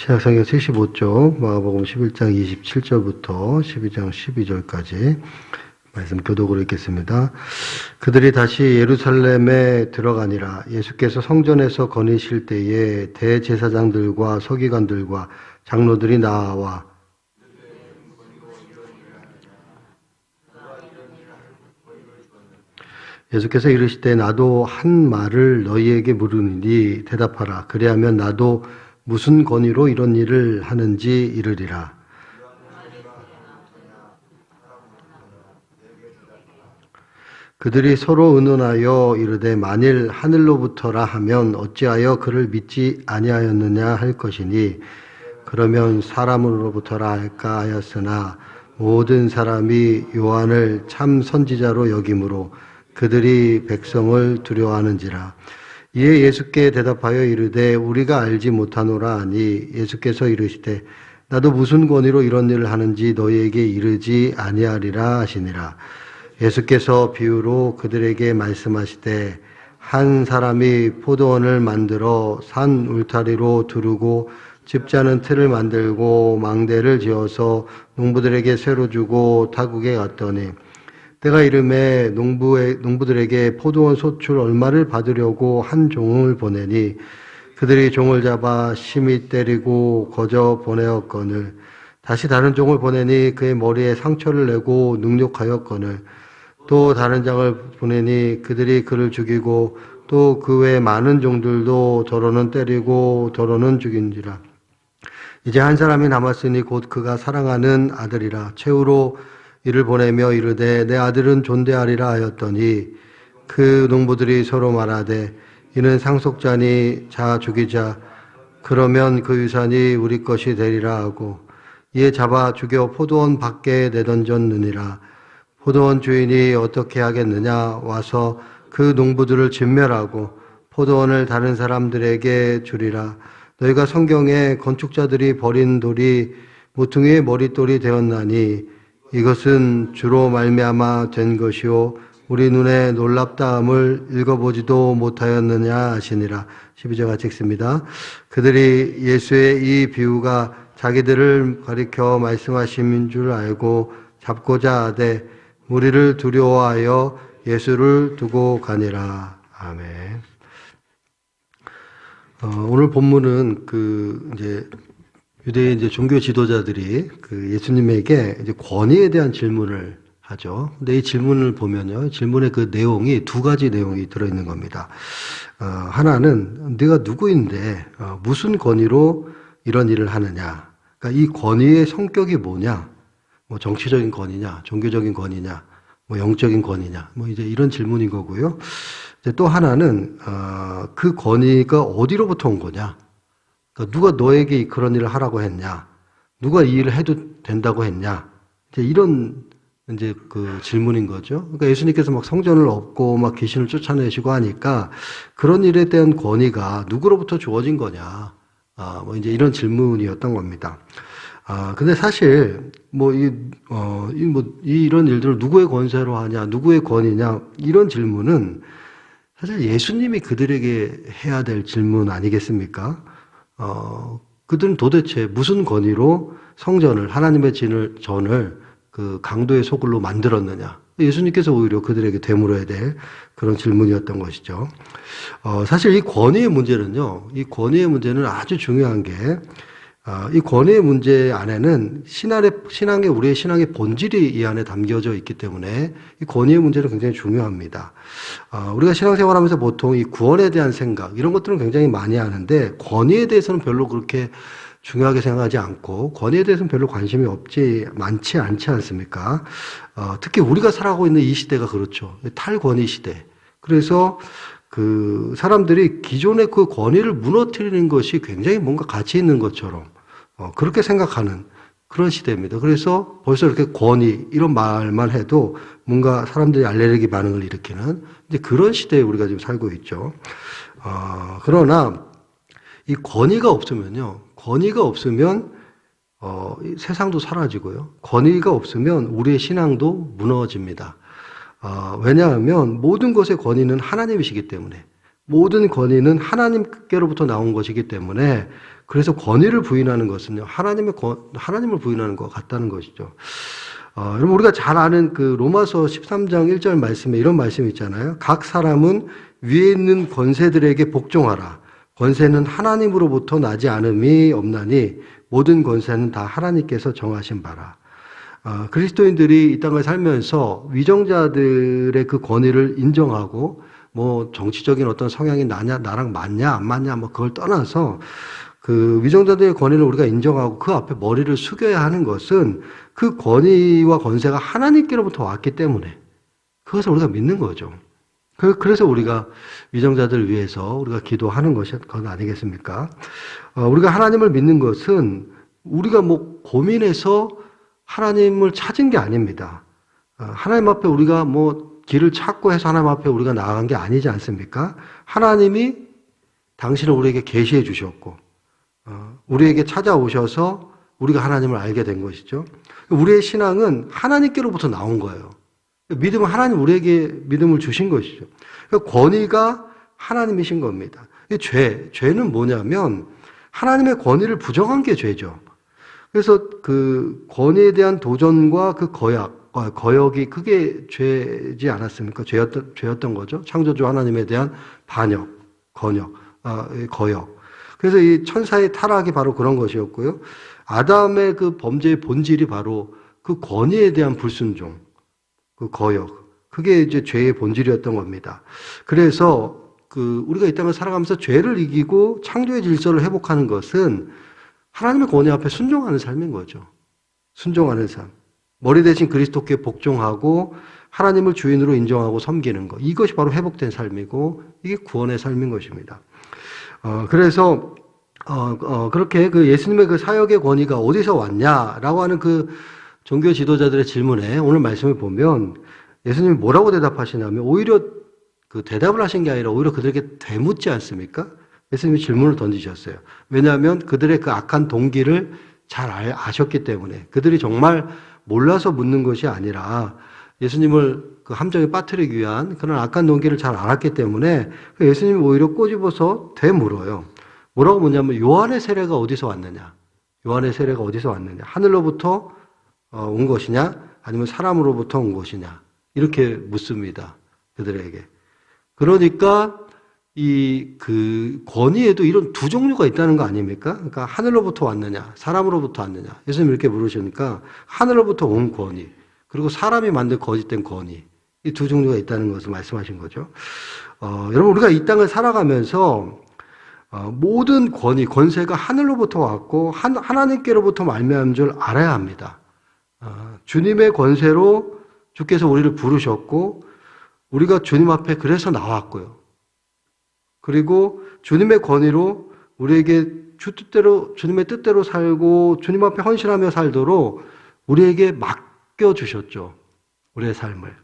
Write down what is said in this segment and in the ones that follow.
신약성경 75쪽, 마가복음 11장 27절부터 12장 12절까지 말씀 교독으로 읽겠습니다. 그들이 다시 예루살렘에 들어가니라 예수께서 성전에서 거니실 때에 대제사장들과 서기관들과 장로들이 나와 예수께서 이르시되 나도 한 말을 너희에게 물으니 대답하라 그리하면 나도 무슨 권위로 이런 일을 하는지 이르리라. 그들이 서로 의논하여 이르되 만일 하늘로부터라 하면 어찌하여 그를 믿지 아니하였느냐 할 것이니 그러면 사람으로부터라 할까 하였으나 모든 사람이 요한을 참 선지자로 여김으로 그들이 백성을 두려워하는지라 이에 예수께 대답하여 이르되 우리가 알지 못하노라 하니 예수께서 이르시되 나도 무슨 권위로 이런 일을 하는지 너희에게 이르지 아니하리라 하시니라. 예수께서 비유로 그들에게 말씀하시되 한 사람이 포도원을 만들어 산 울타리로 두르고 집자는 틀을 만들고 망대를 지어서 농부들에게 쇠로 주고 타국에 갔더니 때가 이름에 농부의, 농부들에게 포도원 소출 얼마를 받으려고 한 종을 보내니 그들이 종을 잡아 심히 때리고 거저 보내었거늘. 다시 다른 종을 보내니 그의 머리에 상처를 내고 능욕하였거늘. 또 다른 장을 보내니 그들이 그를 죽이고 또 그 외 많은 종들도 더러는 때리고 더러는 죽인지라. 이제 한 사람이 남았으니 곧 그가 사랑하는 아들이라. 최후로 이를 보내며 이르되 내 아들은 존대하리라 하였더니 그 농부들이 서로 말하되 이는 상속자니 자 죽이자. 그러면 그 유산이 우리 것이 되리라 하고 이에 잡아 죽여 포도원 밖에 내던졌느니라. 포도원 주인이 어떻게 하겠느냐? 와서 그 농부들을 진멸하고 포도원을 다른 사람들에게 주리라. 너희가 성경에 건축자들이 버린 돌이 모퉁이의 머릿돌이 되었나니 이것은 주로 말미암아 된 것이요 우리 눈에 놀랍다함을 읽어보지도 못하였느냐 하시니라 12절 같이 읽습니다. 그들이 예수의 이 비유가 자기들을 가리켜 말씀하심인 줄 알고 잡고자 하되 우리를 두려워하여 예수를 두고 가니라. 아멘. 어, 오늘 본문은 그 이제 유대인 이제 종교 지도자들이 그 예수님에게 이제 권위에 대한 질문을 하죠. 근데 이 질문을 보면요, 질문의 그 내용이 두 가지 내용이 들어있는 겁니다. 어, 하나는 네가 누구인데 어, 무슨 권위로 이런 일을 하느냐. 그러니까 이 권위의 성격이 뭐냐? 뭐 정치적인 권위냐, 종교적인 권위냐, 뭐 영적인 권위냐, 뭐 이제 이런 질문인 거고요. 또 하나는 어, 그 권위가 어디로부터 온 거냐? 그러니까 누가 너에게 그런 일을 하라고 했냐? 누가 이 일을 해도 된다고 했냐? 이제 이런 이제 그 질문인 거죠. 그러니까 예수님께서 막 성전을 얻고 막 귀신을 쫓아내시고 하니까 그런 일에 대한 권위가 누구로부터 주어진 거냐? 아, 뭐 이제 이런 질문이었던 겁니다. 아, 근데 사실 뭐 이 어, 이 뭐 이런 일들을 누구의 권세로 하냐? 누구의 권위냐? 이런 질문은 사실 예수님이 그들에게 해야 될 질문 아니겠습니까? 어, 그들은 도대체 무슨 권위로 성전을, 하나님의 진을, 전을 그 강도의 소굴로 만들었느냐. 예수님께서 오히려 그들에게 되물어야 될 그런 질문이었던 것이죠. 어, 사실 이 권위의 문제는요, 이 권위의 문제는 아주 중요한 게, 어, 이 권위의 문제 안에는 신앙의, 신앙의, 우리의 신앙의 본질이 이 안에 담겨져 있기 때문에 이 권위의 문제는 굉장히 중요합니다. 어, 우리가 신앙생활 하면서 보통 이 구원에 대한 생각, 이런 것들은 굉장히 많이 하는데, 권위에 대해서는 별로 그렇게 중요하게 생각하지 않고, 권위에 대해서는 별로 관심이 없지, 많지 않지 않습니까? 어, 특히 우리가 살아가고 있는 이 시대가 그렇죠. 탈권위 시대. 그래서 그 사람들이 기존의 그 권위를 무너뜨리는 것이 굉장히 뭔가 가치 있는 것처럼 어, 그렇게 생각하는 그런 시대입니다. 그래서 벌써 이렇게 권위 이런 말만 해도 뭔가 사람들이 알레르기 반응을 일으키는 이제 그런 시대에 우리가 지금 살고 있죠. 어, 그러나 이 권위가 없으면요, 권위가 없으면 어, 이 세상도 사라지고요. 권위가 없으면 우리의 신앙도 무너집니다. 어, 왜냐하면 모든 것의 권위는 하나님이시기 때문에 모든 권위는 하나님께로부터 나온 것이기 때문에 그래서 권위를 부인하는 것은요, 하나님의 권, 하나님을 부인하는 것 같다는 것이죠. 어, 여러분, 우리가 잘 아는 그 로마서 13장 1절 말씀에 이런 말씀이 있잖아요. 각 사람은 위에 있는 권세들에게 복종하라. 권세는 하나님으로부터 나지 않음이 없나니 모든 권세는 다 하나님께서 정하신 바라. 어, 그리스도인들이 이 땅을 살면서 위정자들의 그 권위를 인정하고 뭐 정치적인 어떤 성향이 나냐 나랑 맞냐 안 맞냐 뭐 그걸 떠나서 그 위정자들의 권위를 우리가 인정하고 그 앞에 머리를 숙여야 하는 것은 그 권위와 권세가 하나님께로부터 왔기 때문에 그것을 우리가 믿는 거죠. 그- 그래서 우리가 위정자들을 위해서 우리가 기도하는 것이 건 아니겠습니까? 어, 우리가 하나님을 믿는 것은 우리가 뭐 고민해서 하나님을 찾은 게 아닙니다. 어, 하나님 앞에 우리가 뭐 길을 찾고 해서 하나님 앞에 우리가 나아간 게 아니지 않습니까? 하나님이 당신을 우리에게 계시해 주셨고, 어, 우리에게 찾아오셔서 우리가 하나님을 알게 된 것이죠. 우리의 신앙은 하나님께로부터 나온 거예요. 믿음은 하나님 우리에게 믿음을 주신 것이죠. 그러니까 권위가 하나님이신 겁니다. 이 죄, 죄는 뭐냐면 하나님의 권위를 부정한 게 죄죠. 그래서 그 권위에 대한 도전과 그 거약, 어, 거역이 그게 죄지 않았습니까? 죄였던, 죄였던 거죠. 창조주 하나님에 대한 반역, 건역, 아, 이 거역. 그래서 이 천사의 타락이 바로 그런 것이었고요. 아담의 그 범죄의 본질이 바로 그 권위에 대한 불순종, 그 거역. 그게 이제 죄의 본질이었던 겁니다. 그래서 그 우리가 이 땅을 살아가면서 죄를 이기고 창조의 질서를 회복하는 것은 하나님의 권위 앞에 순종하는 삶인 거죠. 순종하는 삶. 머리 대신 그리스도께 복종하고 하나님을 주인으로 인정하고 섬기는 것. 이것이 바로 회복된 삶이고 이게 구원의 삶인 것입니다. 어, 그래서 어, 어, 그렇게 그 예수님의 그 사역의 권위가 어디서 왔냐라고 하는 그 종교 지도자들의 질문에 오늘 말씀을 보면 예수님이 뭐라고 대답하시냐면 오히려 그 대답을 하신 게 아니라 오히려 그들에게 되묻지 않습니까? 예수님이 질문을 던지셨어요. 왜냐하면 그들의 그 악한 동기를 잘 알- 아셨기 때문에 그들이 정말 몰라서 묻는 것이 아니라 예수님을 그 함정에 빠뜨리기 위한 그런 악한 동기를 잘 알았기 때문에 그 예수님이 오히려 꼬집어서 되물어요. 뭐라고 묻냐면 요한의 세례가 어디서 왔느냐? 요한의 세례가 어디서 왔느냐? 하늘로부터 어, 온 것이냐? 아니면 사람으로부터 온 것이냐? 이렇게 묻습니다. 그들에게. 그러니까 이 그 권위에도 이런 두 종류가 있다는 거 아닙니까? 그러니까 하늘로부터 왔느냐, 사람으로부터 왔느냐. 예수님 이렇게 물으시니까 하늘로부터 온 권위, 그리고 사람이 만든 거짓된 권위. 이 두 종류가 있다는 것을 말씀하신 거죠. 어, 여러분 우리가 이 땅을 살아가면서 어, 모든 권위, 권세가 하늘로부터 왔고 한, 하나님께로부터 말미암은 줄 알아야 합니다. 어, 주님의 권세로 주께서 우리를 부르셨고 우리가 주님 앞에 그래서 나왔고요. 그리고 주님의 권위로 우리에게 주 뜻대로 주님의 뜻대로 살고 주님 앞에 헌신하며 살도록 우리에게 맡겨 주셨죠. 우리의 삶을.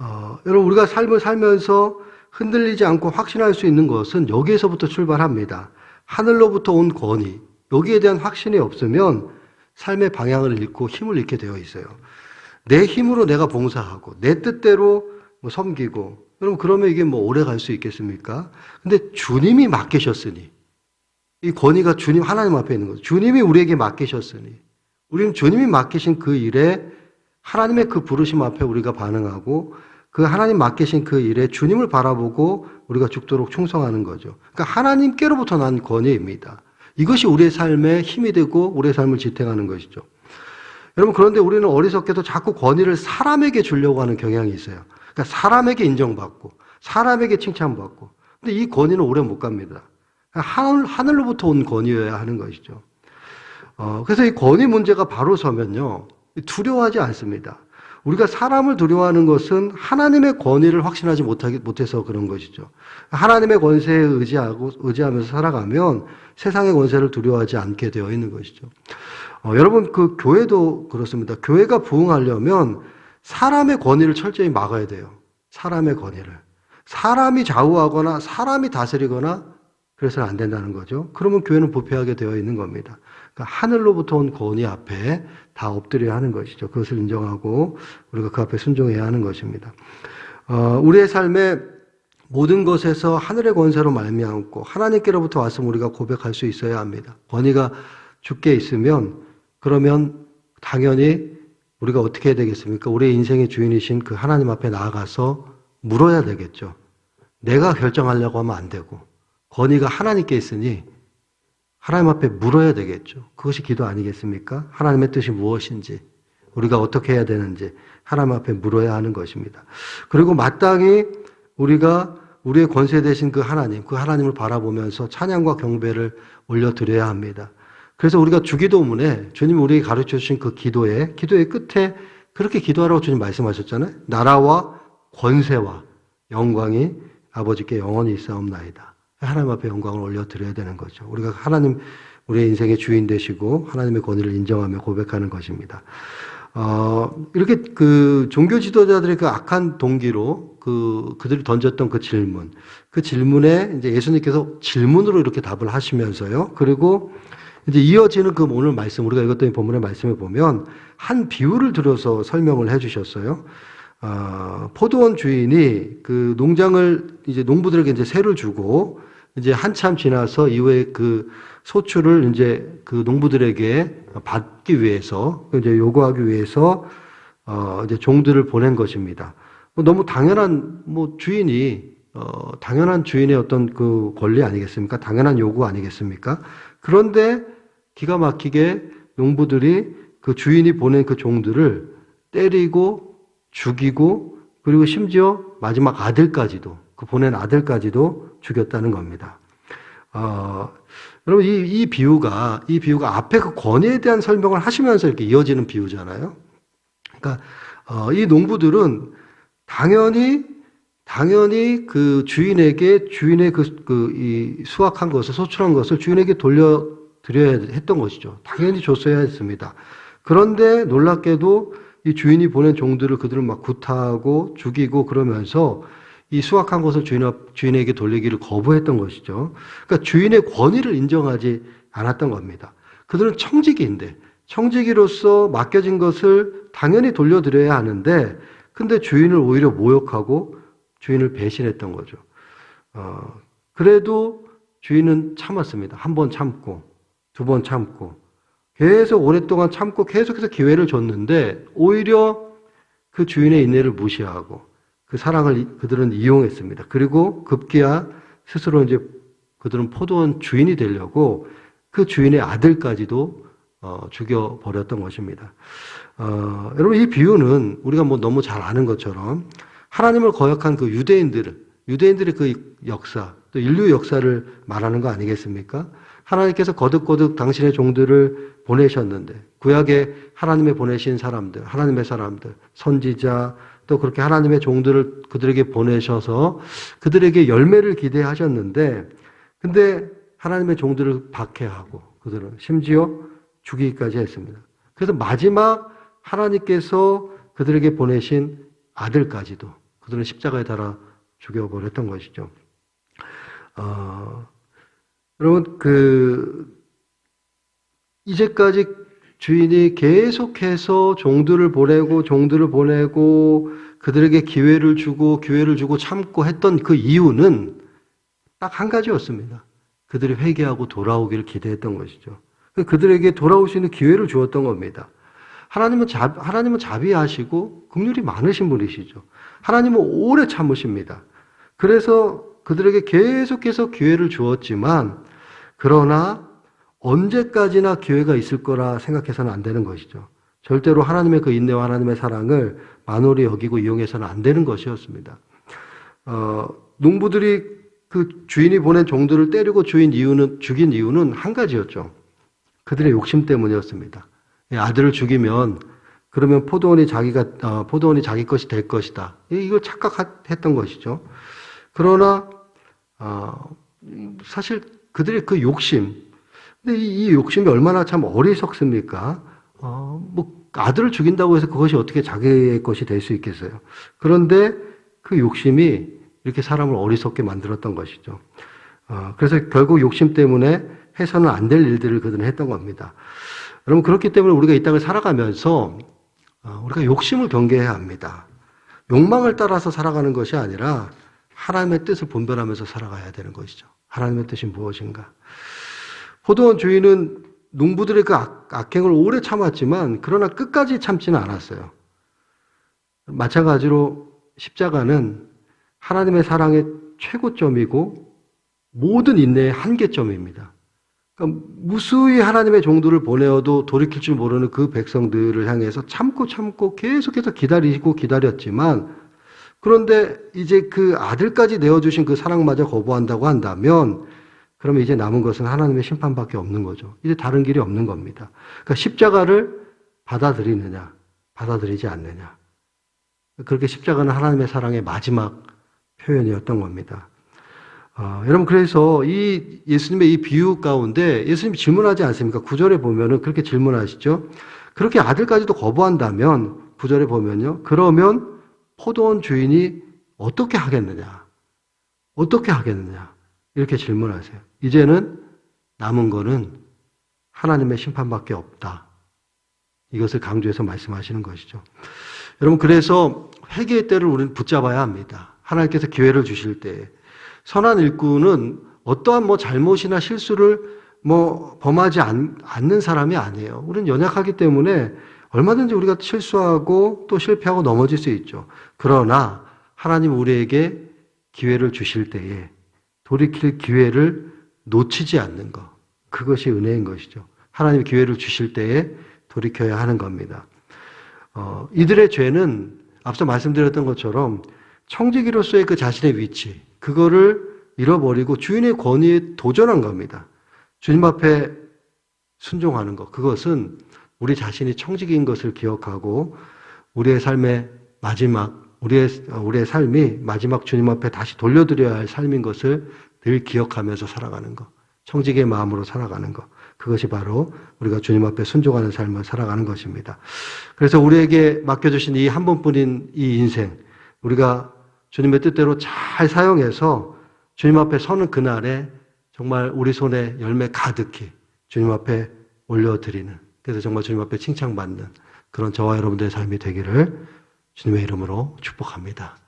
어, 여러분 우리가 삶을 살면서 흔들리지 않고 확신할 수 있는 것은 여기에서부터 출발합니다. 하늘로부터 온 권위. 여기에 대한 확신이 없으면 삶의 방향을 잃고 힘을 잃게 되어 있어요. 내 힘으로 내가 봉사하고 내 뜻대로 뭐 섬기고 여러분 그러면 이게 뭐 오래 갈 수 있겠습니까? 근데 주님이 맡기셨으니 이 권위가 주님 하나님 앞에 있는 거죠. 주님이 우리에게 맡기셨으니 우리는 주님이 맡기신 그 일에 하나님의 그 부르심 앞에 우리가 반응하고 그 하나님 맡기신 그 일에 주님을 바라보고 우리가 죽도록 충성하는 거죠. 그러니까 하나님께로부터 난 권위입니다. 이것이 우리의 삶에 힘이 되고 우리의 삶을 지탱하는 것이죠. 여러분 그런데 우리는 어리석게도 자꾸 권위를 사람에게 주려고 하는 경향이 있어요. 그러니까 사람에게 인정받고 사람에게 칭찬받고. 근데 이 권위는 오래 못 갑니다. 하늘, 하늘로부터 온 권위여야 하는 것이죠. 어, 그래서 이 권위 문제가 바로 서면요. 두려워하지 않습니다. 우리가 사람을 두려워하는 것은 하나님의 권위를 확신하지 못하기, 못해서 그런 것이죠. 하나님의 권세에 의지하고, 의지하면서 살아가면 세상의 권세를 두려워하지 않게 되어 있는 것이죠. 어, 여러분, 그 교회도 그렇습니다. 교회가 부흥하려면 사람의 권위를 철저히 막아야 돼요. 사람의 권위를. 사람이 좌우하거나 사람이 다스리거나 그래서는 안 된다는 거죠. 그러면 교회는 부패하게 되어 있는 겁니다. 그러니까 하늘로부터 온 권위 앞에 다 엎드려야 하는 것이죠. 그것을 인정하고 우리가 그 앞에 순종해야 하는 것입니다. 어, 우리의 삶에 모든 것에서 하늘의 권세로 말미암고 하나님께로부터 왔음 우리가 고백할 수 있어야 합니다. 권위가 주께 있으면 그러면 당연히 우리가 어떻게 해야 되겠습니까? 우리의 인생의 주인이신 그 하나님 앞에 나아가서 물어야 되겠죠. 내가 결정하려고 하면 안 되고 권위가 하나님께 있으니 하나님 앞에 물어야 되겠죠. 그것이 기도 아니겠습니까? 하나님의 뜻이 무엇인지 우리가 어떻게 해야 되는지 하나님 앞에 물어야 하는 것입니다. 그리고 마땅히 우리가 우리의 권세 되신 그 하나님, 그 하나님을 바라보면서 찬양과 경배를 올려드려야 합니다. 그래서 우리가 주기도문에 주님 우리에게 가르쳐 주신 그 기도에, 기도의 끝에 그렇게 기도하라고 주님 말씀하셨잖아요. 나라와 권세와 영광이 아버지께 영원히 있사옵나이다. 하나님 앞에 영광을 올려 드려야 되는 거죠. 우리가 하나님, 우리의 인생의 주인 되시고 하나님의 권위를 인정하며 고백하는 것입니다. 어, 이렇게 그 종교 지도자들의 그 악한 동기로 그, 그들이 던졌던 그 질문, 그 질문에 이제 예수님께서 질문으로 이렇게 답을 하시면서요. 그리고 이제 이어지는 그 오늘 말씀, 우리가 읽었던 이 본문의 말씀을 보면 한 비유를 들어서 설명을 해 주셨어요. 어, 포도원 주인이 그 농장을 이제 농부들에게 이제 세를 주고 이제 한참 지나서 이후에 그 소출을 이제 그 농부들에게 받기 위해서 이제 요구하기 위해서 어 이제 종들을 보낸 것입니다. 뭐 너무 당연한 뭐 주인이 어 당연한 주인의 어떤 그 권리 아니겠습니까? 당연한 요구 아니겠습니까? 그런데 기가 막히게 농부들이 그 주인이 보낸 그 종들을 때리고 죽이고 그리고 심지어 마지막 아들까지도 그 보낸 아들까지도 죽였다는 겁니다. 어, 여러분 이, 이 비유가 이 비유가 앞에 그 권위에 대한 설명을 하시면서 이렇게 이어지는 비유잖아요. 그러니까 어, 이 농부들은 당연히 당연히 그 주인에게 주인의 그, 그, 이 수확한 것을, 소출한 것을 주인에게 돌려 드려야 했던 것이죠. 당연히 줬어야 했습니다. 그런데 놀랍게도 이 주인이 보낸 종들을 그들을 막 구타하고 죽이고 그러면서 이 수확한 것을 주인, 앞- 주인에게 돌리기를 거부했던 것이죠. 그러니까 주인의 권위를 인정하지 않았던 겁니다. 그들은 청지기인데, 청지기로서 맡겨진 것을 당연히 돌려드려야 하는데, 근데 주인을 오히려 모욕하고 주인을 배신했던 거죠. 어, 그래도 주인은 참았습니다. 한 번 참고, 두 번 참고, 계속 오랫동안 참고 계속해서 기회를 줬는데, 오히려 그 주인의 인내를 무시하고, 그 사랑을 이- 그들은 이용했습니다. 그리고 급기야 스스로 이제 그들은 포도원 주인이 되려고 그 주인의 아들까지도 어, 죽여버렸던 것입니다. 어, 여러분, 이 비유는 우리가 뭐 너무 잘 아는 것처럼 하나님을 거역한 그 유대인들, 유대인들의 그 역사, 또 인류 역사를 말하는 거 아니겠습니까? 하나님께서 거듭거듭 당신의 종들을 보내셨는데, 구약에 하나님의 보내신 사람들, 하나님의 사람들, 선지자, 또 그렇게 하나님의 종들을 그들에게 보내셔서 그들에게 열매를 기대하셨는데, 근데 하나님의 종들을 박해하고 그들은 심지어 죽이기까지 했습니다. 그래서 마지막 하나님께서 그들에게 보내신 아들까지도 그들은 십자가에 달아 죽여버렸던 것이죠. 어, 여러분, 그, 이제까지 주인이 계속해서 종들을 보내고 종들을 보내고 그들에게 기회를 주고 기회를 주고 참고 했던 그 이유는 딱 한 가지였습니다. 그들이 회개하고 돌아오기를 기대했던 것이죠. 그들에게 돌아올 수 있는 기회를 주었던 겁니다. 하나님은 자, 하나님은 자비하시고 긍휼이 많으신 분이시죠. 하나님은 오래 참으십니다. 그래서 그들에게 계속해서 기회를 주었지만 그러나 언제까지나 기회가 있을 거라 생각해서는 안 되는 것이죠. 절대로 하나님의 그 인내와 하나님의 사랑을 만홀히 여기고 이용해서는 안 되는 것이었습니다. 어, 농부들이 그 주인이 보낸 종들을 때리고 주인 이유는, 죽인 이유는 한 가지였죠. 그들의 욕심 때문이었습니다. 이 아들을 죽이면 그러면 포도원이 자기가 어, 포도원이 자기 것이 될 것이다. 이- 이걸 착각했던 것이죠. 그러나 어, 사실 그들의 그 욕심, 근데 이, 이 욕심이 얼마나 참 어리석습니까? 어, 뭐 아들을 죽인다고 해서 그것이 어떻게 자기의 것이 될 수 있겠어요? 그런데 그 욕심이 이렇게 사람을 어리석게 만들었던 것이죠. 어, 그래서 결국 욕심 때문에 해서는 안 될 일들을 그들은 했던 겁니다. 여러분 그렇기 때문에 우리가 이 땅을 살아가면서 어, 우리가 욕심을 경계해야 합니다. 욕망을 따라서 살아가는 것이 아니라 하나님의 뜻을 본변하면서 살아가야 되는 것이죠. 하나님의 뜻이 무엇인가? 포도원 주인은 농부들의 그 악, 악행을 오래 참았지만 그러나 끝까지 참지는 않았어요. 마찬가지로 십자가는 하나님의 사랑의 최고점이고 모든 인내의 한계점입니다. 그러니까 무수히 하나님의 종들을 보내어도 돌이킬 줄 모르는 그 백성들을 향해서 참고 참고 계속해서 기다리고 기다렸지만 그런데 이제 그 아들까지 내어주신 그 사랑마저 거부한다고 한다면 그러면 이제 남은 것은 하나님의 심판밖에 없는 거죠. 이제 다른 길이 없는 겁니다. 그러니까 십자가를 받아들이느냐, 받아들이지 않느냐. 그렇게 십자가는 하나님의 사랑의 마지막 표현이었던 겁니다. 어, 여러분, 그래서 이 예수님의 이 비유 가운데 예수님이 질문하지 않습니까? 구절에 보면은 그렇게 질문하시죠? 그렇게 아들까지도 거부한다면, 구절에 보면요. 그러면 포도원 주인이 어떻게 하겠느냐? 어떻게 하겠느냐? 이렇게 질문하세요. 이제는 남은 거는 하나님의 심판밖에 없다. 이것을 강조해서 말씀하시는 것이죠. 여러분, 그래서 회개의 때를 우리는 붙잡아야 합니다. 하나님께서 기회를 주실 때. 선한 일꾼은 어떠한 뭐 잘못이나 실수를 뭐 범하지 않, 는 사람이 아니에요. 우리는 연약하기 때문에 얼마든지 우리가 실수하고 또 실패하고 넘어질 수 있죠. 그러나 하나님 우리에게 기회를 주실 때에 돌이킬 기회를 놓치지 않는 것. 그것이 은혜인 것이죠. 하나님이 기회를 주실 때에 돌이켜야 하는 겁니다. 어, 이들의 죄는 앞서 말씀드렸던 것처럼 청지기로서의 그 자신의 위치, 그거를 잃어버리고 주인의 권위에 도전한 겁니다. 주님 앞에 순종하는 것, 그것은 우리 자신이 청지기인 것을 기억하고 우리의 삶의 마지막, 우리의, 우리의 삶이 마지막 주님 앞에 다시 돌려드려야 할 삶인 것을 늘 기억하면서 살아가는 것. 청지기의 마음으로 살아가는 것. 그것이 바로 우리가 주님 앞에 순종하는 삶을 살아가는 것입니다. 그래서 우리에게 맡겨주신 이 한 번뿐인 이 인생, 우리가 주님의 뜻대로 잘 사용해서 주님 앞에 서는 그날에 정말 우리 손에 열매 가득히 주님 앞에 올려드리는, 그래서 정말 주님 앞에 칭찬받는 그런 저와 여러분들의 삶이 되기를 주님의 이름으로 축복합니다.